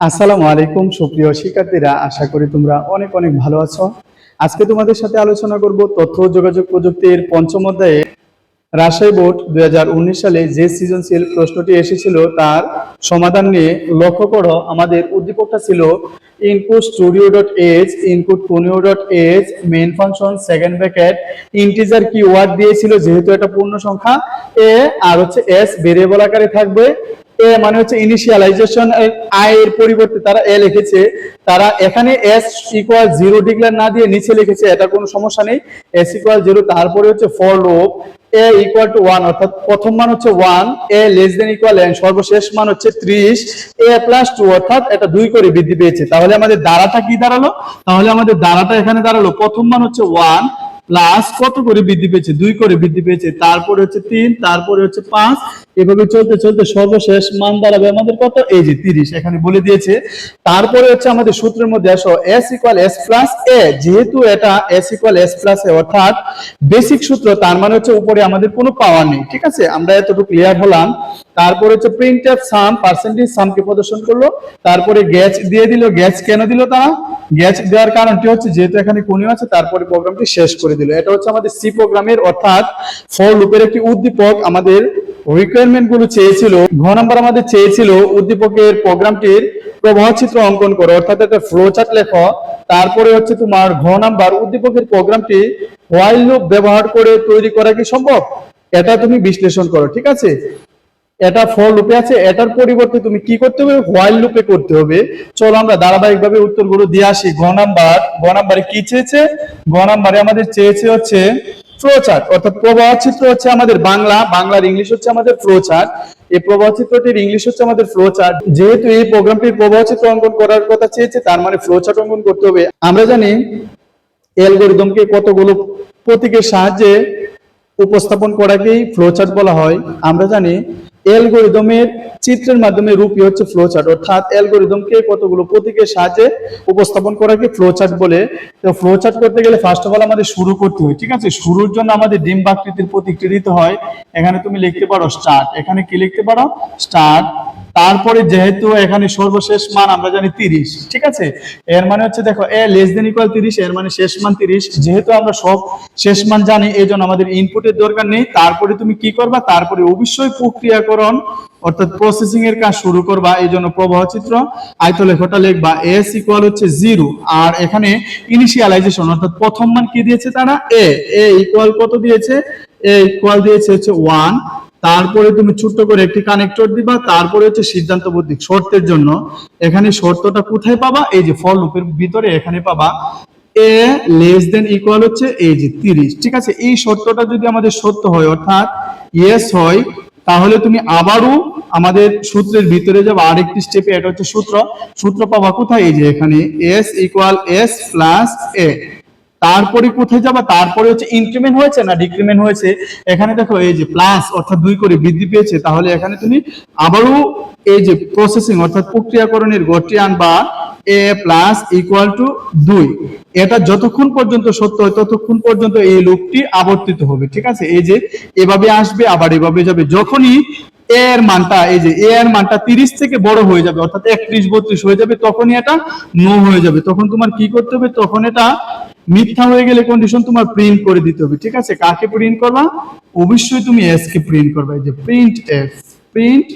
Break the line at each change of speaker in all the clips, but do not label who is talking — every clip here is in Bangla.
আসসালামু আলাইকুম, সুপ্রিয় শিক্ষার্থীরা। আশা করি তোমরা অনেক অনেক ভালো আছো। আজকে তোমাদের সাথে আলোচনা করব তথ্য যোগাযোগ প্রযুক্তির পঞ্চম অধ্যায়ে। রাজশাহী বোর্ড দু হাজার উনিশ সালে যে সৃজনশীল প্রশ্নটি এসেছিল, তার সমাধান নিয়ে লক্ষ্য করো। আমাদের উদ্দীপকটা ছিল input studio dot h input conio dot h main function second bracket integer keyword দিয়েছিল, যেহেতু এটা পূর্ণ সংখ্যা এ আর হচ্ছে এস ভেরিয়েবল আকারে থাকবে। এ মানে হচ্ছে ইনিশিয়ালাইজেশন আই এর পরিবর্তে তারা এ লিখেছে। তারা এখানে এস ইকুয়াল জিরো ডিক্লেয়ার না দিয়ে নিচে লিখেছে, এটা কোনো সমস্যা নেই। এস ইকুয়াল জিরো তারপরে হচ্ছে for loop a equal to one অর্থাৎ প্রথম মান হচ্ছে one a less than equal n সর্বশেষ মান হচ্ছে ত্রিশ এ প্লাস টু অর্থাৎ এটা দুই করে বৃদ্ধি পেয়েছে। তাহলে আমাদের দ্বারাটা কি দাঁড়াল? তাহলে আমাদের দ্বারাটা এখানে দাঁড়াল, প্রথম মান হচ্ছে ওয়ান প্লাস কত করে বৃদ্ধি পেয়েছে? দুই করে বৃদ্ধি পেয়েছে, তারপরে হচ্ছে তিন, তারপরে হচ্ছে পাঁচ এভাবে চলতে চলতে সর্বশেষ মান দাঁড়াবে আমাদের কত? এই যে তিরিশ, এখানে বলে দিয়েছে। তারপরে হচ্ছে আমাদের সূত্রের মধ্যে আসো s equal s plus a যেহেতু এটা s equal s plus a অর্থাৎ বেসিক সূত্র, তার মানে হচ্ছে উপরে আমাদের কোনো পাওয়ার নেই, ঠিক আছে? আমরা এতটুকু ক্লিয়ার হলাম। তারপরে হচ্ছে প্রিন্ট অফ সাম পার্সেন্টেজ সামকে প্রদর্শন করল। তারপরে গ্যাচ দিয়ে দিল গ্যাচ কেন দিল তারা? গ্যাচ দেওয়ার কারণটি হচ্ছে, যেহেতু এখানে কোনিও আছে, তারপরে প্রোগ্রামটি শেষ করে দিল। এটা হচ্ছে আমাদের সি প্রোগ্রামের অর্থাৎ ফর লুপের একটি উদ্দীপক আমাদের রিকোয়ারমেন্টগুলো চেয়েছিল, ঘ নাম্বার আমাদের চেয়েছিল উদ্দীপকের প্রোগ্রামটির প্রবাহ চিত্র অঙ্কন করো, অর্থাৎ একটা ফ্লো চার্ট লেখো, তারপরে হচ্ছে তোমার ঘ নাম্বার উদ্দীপকের প্রোগ্রামটি হোয়াইল লুপ ব্যবহার করে তৈরি করা কি সম্ভব? এটা তুমি বিশ্লেষণ করো, ঠিক আছে? এটা ফর লুপে আছে, এটার পরিবর্তে তুমি কি করতে হবে? হোয়াইল লুপে করতে হবে। চলো আমরা ধারাবাহিকভাবে উত্তরগুলো দিয়ে আসি। ঘ নাম্বার, ঘ নাম্বারে কি চেয়েছে? ঘ নাম্বারে আমাদের চেয়েছে হচ্ছে ফ্লো চার্ট অর্থাৎ প্রবাহ চিত্র হচ্ছে আমাদের বাংলা, বাংলার ইংলিশ হচ্ছে আমাদের ফ্লো চার্ট এই প্রবাহ চিত্রটির ইংলিশ হচ্ছে আমাদের ফ্লো চার্ট যেহেতু এই প্রোগ্রামটির প্রবাহ চিত্র অঙ্কন করার কথা চেয়েছে, তার মানে ফ্লো চার্ট অঙ্কন করতে হবে। আমরা জানি অ্যালগোরিদমকে কতগুলো প্রতীকের সাহায্যে উপস্থাপন করাকেই ফ্লোচার্ট বলা হয়। আমরা জানি অ্যালগরিদমের চিত্রের মাধ্যমে রূপই হচ্ছে ফ্লোচার্ট অর্থাৎ অ্যালগরিদমকে কতগুলো প্রতীকের সাহায্যে উপস্থাপন করাকে ফ্লোচার্ট বলে। তো ফ্লোচার্ট করতে গেলে ফার্স্ট অফ অল আমাদের শুরু করতে হয়, ঠিক আছে? শুরুর জন্য আমাদের ডিম আকৃতির প্রতীকটি দিতে হয়। এখানে তুমি লিখতে পারো স্টার্ট এখানে কি লিখতে পারো? স্টার্ট তারপরে যেহেতু এখানে সর্বশেষ মান আমরা জানি তিরিশ, ঠিক আছে? এর মানে হচ্ছে দেখো এ লেস দেন ইকুয়াল তিরিশ, এর মানে শেষ মান তিরিশ। যেহেতু আমরা সব শেষ মান জানি এই জন্য আমাদের ইনপুটের দরকার নেই। তারপরে তুমি কি করবা? তারপরে অবশ্যই প্রক্রিয়াকরণ অর্থাৎ প্রসেসিং এর কাজ শুরু করবা, এই জন্য প্রবাহ চিত্র আয়তলেখটা লিখবা এস ইকুয়াল হচ্ছে জিরো আর এখানে ইনিশিয়ালাইজেশন অর্থাৎ প্রথম মান কি দিয়েছে তারা? এ এ ইকুয়াল কত দিয়েছে? এ ইকুয়াল দিয়েছে হচ্ছে ওয়ান তারপরে তুমি ছোট্ট করে একটি কানেক্টর দিবা, তারপরে হচ্ছে সিদ্ধান্ত বুদ্ধি শর্তের জন্য, এখানে শর্তটা কোথায় পাবা? এই যে ফল লুপের ভিতরে এখানে পাবা এ লেস দেন ইকুয়াল হচ্ছে, এই যে তিরিশ, ঠিক আছে? এই শর্তটা যদি আমাদের সত্য হয়, অর্থাৎ ইয়েস হয় তাহলে তুমি আবারও আমাদের সূত্রের ভিতরে যাব। আরেকটি স্টেপে এটা হচ্ছে সূত্র। সূত্র পাবা কোথায়? এই যে এখানে s equal s plus a তারপরে কোথায় যাবা? তারপরে হচ্ছে ইনক্রিমেন্ট হয়েছে না ডিক্রিমেন্ট হয়েছে? এখানে দেখো, এই যে প্লাস অর্থাৎ দুই করে বৃদ্ধি পেয়েছে, তাহলে এখানে তুমি আবারও এই যে প্রসেসিং অর্থাৎ প্রক্রিয়াকরণের গড়টি আনবা এ প্লাস ইকুয়াল টু দুই। এটা যতক্ষণ পর্যন্ত সত্য হয়, ততক্ষণ পর্যন্ত এই লুপটি আবর্তিত হবে, ঠিক আছে? এই যে এভাবে আসবে, আবার এভাবে যাবে। যখনই এ এর মানটা, এই যে এ এর মানটা তিরিশ থেকে বড় হয়ে যাবে, অর্থাৎ একত্রিশ, বত্রিশ হয়ে যাবে, তখনই এটা নো হয়ে যাবে। তখন তোমার কি করতে হবে? তখন এটা মিথ্যা হয়ে গেলে কন্ডিশন তোমার প্রিন্ট করে দিতে হবে, ঠিক আছে? কাকে প্রিন্ট করবা? অবশ্যই তুমি এস কে প্রিন্ট করবা। এই যে প্রিন্ট এফ প্রিন্ট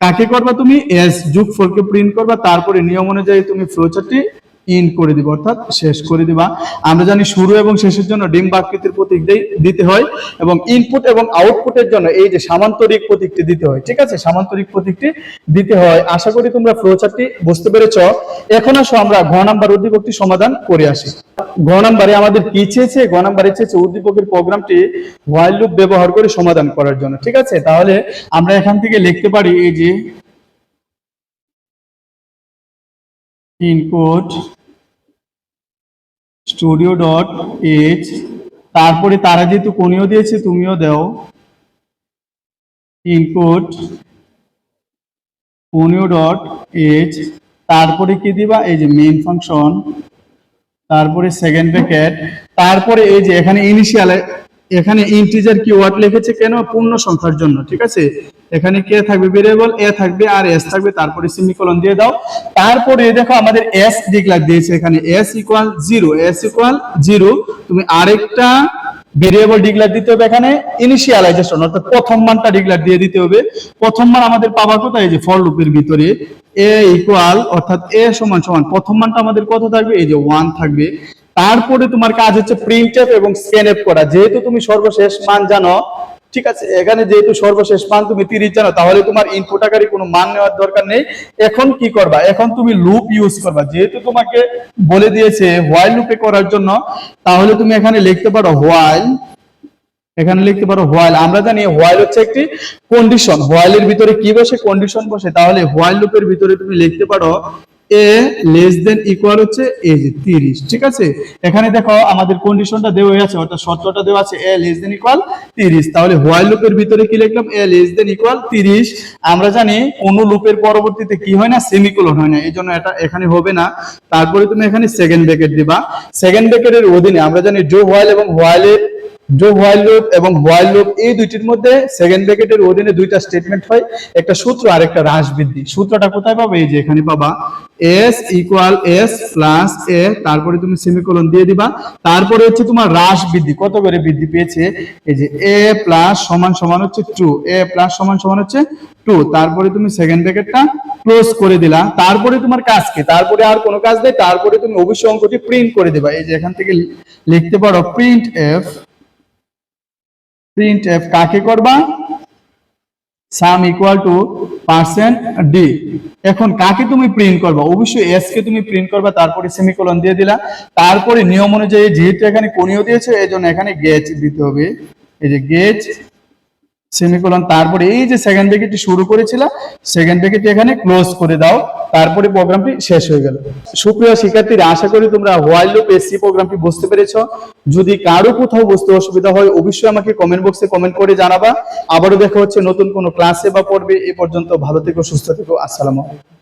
কাকে করবা তুমি? এস যুগ ফোরকে প্রিন্ট করবা তারপরে নিয়ম অনুযায়ী তুমি ফ্লোচারটি ইন করে দিবা, অর্থাৎ শেষ করে দিবা। আমরা জানি শুরু এবং শেষের জন্য ডিম আকৃতির প্রতীক দিতে হয় এবং ইনপুট এবং আউটপুটের জন্য এই যে সামান্তরিক প্রতীকটি দিতে হয়, ঠিক আছে? সামান্তরিক প্রতীকটি দিতে হয়। আশা করি তোমরা ফ্লোচারটি বুঝতে পেরেছ। এখন আসো আমরা ঘ নাম্বার উদ্দীপকটি সমাধান করে আসি। ঘ নাম্বারে আমাদের কি চেয়েছে? ঘ নাম্বারে চেয়েছে উদ্দীপকের প্রোগ্রামটি হোয়াইল লুপ ব্যবহার করে সমাধান করার জন্য, ঠিক আছে? তাহলে আমরা এখান থেকে লিখতে পারি এই যে ইনপুট স্টুডিও ডট এইচ তারপরে তারা যেহেতু কোনিও দিয়েছে, তুমিও দাও। ইনপুট কোনিও ডট এইচ তারপরে কি দিবা? এই যে মেইন ফাংশন তারপরে সেকেন্ড ব্র্যাকেট তারপরে এই যে এখানে ইনিশিয়াল এখানে ইন্টিজার কিওয়ার্ড লিখেছে কেন? পূর্ণ সংখ্যার জন্য, ঠিক আছে? এখানে কে থাকবে ভেরিয়েবল এ থাকবে আর এস থাকবে, তারপরে সেমিকোলন দিয়ে দাও। তারপরে দেখো আমাদের এস ডিক্লার দিয়েছে এখানে। S equal zero s equal zero তুমি আরেকটা ভেরিয়েবল ডিক্লার দিতে হবে এখানে ইনিশিয়ালাইজেশন অর্থাৎ প্রথম মানটা ডিক্লার দিয়ে দিতে হবে। প্রথম মান আমাদের পাওয়া কোথায়? যে ফর লুপের ভিতরে। এ ইকুয়াল অর্থাৎ এ সমান সমান, প্রথম মানটা আমাদের কত থাকবে? এই যে ওয়ান থাকবে। তারপরে তোমার কাজ হচ্ছে প্রিন্ট এবং স্ক্যান করা। যেহেতু তুমি সর্বশেষ মান জানো, ঠিক আছে, এখানে যেহেতু সর্বশেষ মান তুমি তিরিশ জানো, তাহলে তোমার ইনপুট আকারে কোনো মান নেওয়ার দরকার নেই। এখন কি করবা? এখন তুমি লুপ ইউজ করবা। যেহেতু তোমাকে বলে দিয়েছে হোয়াইল লুপে করার জন্য, তাহলে তুমি এখানে লিখতে পারো হোয়াইল এখানে লিখতে পারো হোয়াইল আমরা জানি হোয়াইল হচ্ছে একটি কন্ডিশন হোয়াইলের ভিতরে কি বসে? কন্ডিশন বসে। তাহলে হোয়াইল লুপের ভিতরে তুমি লিখতে পারো এ লেস দেন ইকুয়াল হচ্ছে এই যে 30 ঠিক আছে? এখানে দেখো আমাদের কন্ডিশনটা দেওয়া আছে অর্থাৎ শর্তটা দেওয়া আছে এ লেস দেন ইকুয়াল 30 তাহলে হোয়াইল লুপের ভিতরে কি লিখলাম? এ লেস দেন ইকুয়াল 30 আমরা জানি কোন লুপের পরবর্তীতে কি হয় না সেমিকোলন হয় না এই জন্য এটা এখানে হবে না। তারপরে তুমি এখানে সেকেন্ড ব্র্যাকেট দিবা। সেকেন্ড ব্র্যাকেটের অধীনে আমরা জানি ডো হোয়াইল এবং হোয়াইলের ডো হোয়াইল লুপ এবং হোয়াইল লুপ এই দুইটির মধ্যে সেকেন্ড ব্র্যাকেটের অধীনে দুইটা স্টেটমেন্ট হয়, একটা সূত্র আর একটা হ্রাস বৃদ্ধি। সূত্রটা কোথায় পাবে? এই যে এখানে পাবা। S equal s plus a তারপরে তুমি সেমিকোলন দিয়ে দিবা। তারপরে হচ্ছে তোমার হ্রাস বৃদ্ধি। কত করে বৃদ্ধি পেয়েছে? এই যে এ প্লাস সমান সমান হচ্ছে টু এ প্লাস সমান সমান হচ্ছে টু তারপরে তুমি সেকেন্ড ব্র্যাকেটটা ক্লোজ করে দিলা। তারপরে তোমার কাজ কি? তারপরে আর কোনো কাজ নেই। তারপরে তুমি অবশ্যই অঙ্কটি প্রিন্ট করে দিবা। এই যে এখান থেকে লিখতে পারো প্রিন্ট এফ প্রিন্ট এফ কাকে করবা? Sum equal to percent d এখন কাকে তুমি প্রিন্ট করবা? অবশ্যই এস কে তুমি প্রিন্ট করবা, তারপরে সেমিকোলন দিয়ে দিলা। তারপরে নিয়ম অনুযায়ী, যেহেতু এখানে কোণীয় দিয়েছে এই এখানে গেজ দিতে হবে। এই যে গেজ সেমিকোলন তারপরে এই যে সেকেন্ড ব্র্যাকেটটি শুরু করেছিলাম সেকেন্ড ব্র্যাকেটটি এখানে ক্লোজ করে দাও, তারপরে প্রোগ্রামটি শেষ হয়ে গেল। সুপ্রিয় শিক্ষার্থীরা, আশা করি তোমরা হোয়াইল লুপ এসসি প্রোগ্রামটি বুঝতে পেরেছ। যদি কারও কোথাও বুঝতে অসুবিধা হয়, অবশ্যই আমাকে কমেন্ট বক্সে কমেন্ট করে জানাবা। আবারও দেখা হচ্ছে নতুন কোনো ক্লাসে বা পড়বে এ পর্যন্ত ভালো থেকো, সুস্থ থেকো, আসসালামু আলাইকুম।